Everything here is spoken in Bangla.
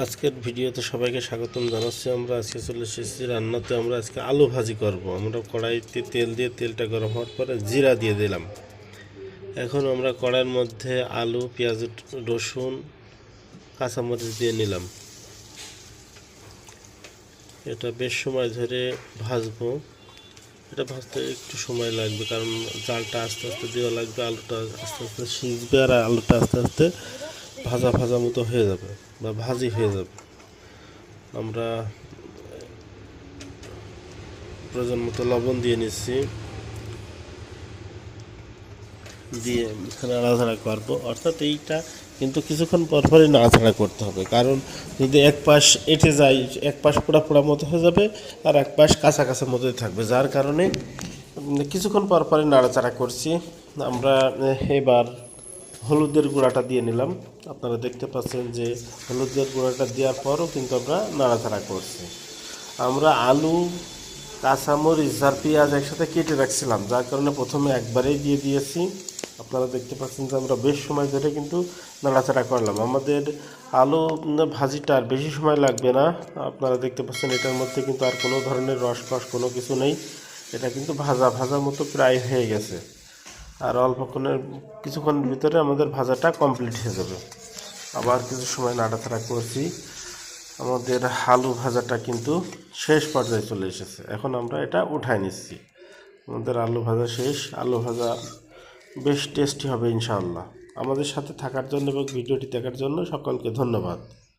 আজকের ভিডিওতে সবাইকে স্বাগতম জানাচ্ছি আমরা। আজকে চলে এসেছি রান্নাতে। আমরা আজকে আলু ভাজি করব। আমরা কড়াইতে তেল দিয়ে তেলটা গরম হওয়ার পরে জিরা দিয়ে দিলাম। এখন আমরা কড়াইয়ের মধ্যে আলু, পেঁয়াজ, রসুন, কাঁচামরিচ দিয়ে নিলাম। এটা বেশ সময় ধরে ভাজবো। এটা ভাজতে একটু সময় লাগবে কারণ জালটা আস্তে আস্তে দেওয়া লাগবে, আলুটা আস্তে আস্তে সিজবে আর আলুটা আস্তে আস্তে ভাজা ভাজা মতো হয়ে যাবে বা ভাজি হয়ে যাবে। আমরা প্রয়োজন মতো লবণ দিয়ে নিচ্ছি। দিয়ে এখানে নাড়াচাড়া করব। অর্থাৎ এইটা কিন্তু কিছুক্ষণ পর পরই নাড়াচাড়া করতে হবে। কারণ যদি এক পাশ এঁটে যায়, এক পাশ পোড়া পোড়া মতো হয়ে যাবে আর এক পাশ কাঁচা কাঁচা মতোই থাকবে। যার কারণে কিছুক্ষণ পর পরই নাড়াচাড়া করছি। আমরা এবার হলুদের গুঁড়াটা দিয়ে নিলাম। আপনারা দেখতে পাচ্ছেন যে হলুদের গুঁড়াটা দেওয়ার পরও কিন্তু আমরা নাড়াচাড়া করছি। আমরা আলু, কাঁচামরিচ আর পেঁয়াজ একসাথে কেটে রাখছিলাম, যার কারণে প্রথমে একবারেই দিয়ে দিয়েছি। আপনারা দেখতে পাচ্ছেন যে আমরা বেশ সময় ধরে কিন্তু নাড়াচাড়া করলাম। আমাদের আলু ভাজিটা আর বেশি সময় লাগবে না। আপনারা দেখতে পাচ্ছেন এটার মধ্যে কিন্তু আর কোনো ধরনের রস কষ কোনো কিছু নেই। এটা কিন্তু ভাজা ভাজা মতো প্রায় হয়ে গেছে। আর অল্পক্ষণের কিছুক্ষণের ভিতরে আমাদের ভাজাটা কমপ্লিট হয়ে যাবে। আবার কিছু সময় নাড়াচাড়া করছি। আমাদের আলু ভাজাটা কিন্তু শেষ পর্যায়ে চলে এসেছে। এখন আমরা এটা উঠায় নিচ্ছি। আমাদের আলু ভাজা শেষ। আলু ভাজা বেশ টেস্টি হবে ইনশাআল্লাহ। আমাদের সাথে থাকার জন্য এবং ভিডিওটি দেখার জন্য সকলকে ধন্যবাদ।